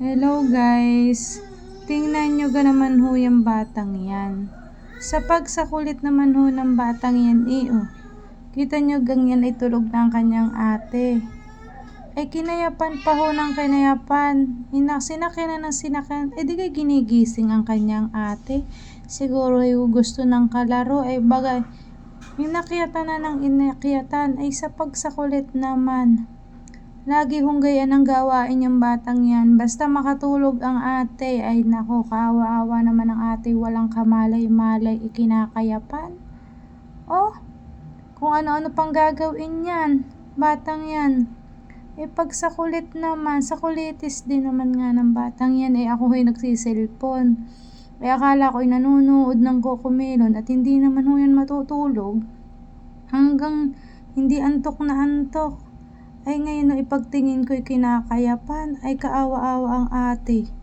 Hello guys! Tingnan nyo ga naman ho yung batang yan. Sa pagsakulit naman ho ng batang yan eh oh. Kita nyo ganyan ay tulog ang kanyang ate. Ay kinayapan pa ho ng kinayapan. Ina, sinakyan na ng sinakyan. Eh di kay ginigising ang kanyang ate. Siguro ay gusto ng kalaro. Ay bagay. Inakyatan na ng inakyatan. Ay sa pagsakulit naman. Lagi hunggayan ang gawain yung batang yan. Basta makatulog ang ate, ay nako, kaawa-awa naman ang ate, walang kamalay-malay, ikinakayapan. Oh, kung ano-ano pang gagawin yan, batang yan. Eh pag sa kulit naman, sa kulitis din naman nga ng batang yan, eh ako ay nagsiselfon. Eh akala ko'y nanonood ng Cocomelon at hindi naman ho yan matutulog. Hanggang hindi antok na antok. Ay ngayon no ipagtingin ko'y kinakayapan, ay kaawa-awa ang ate.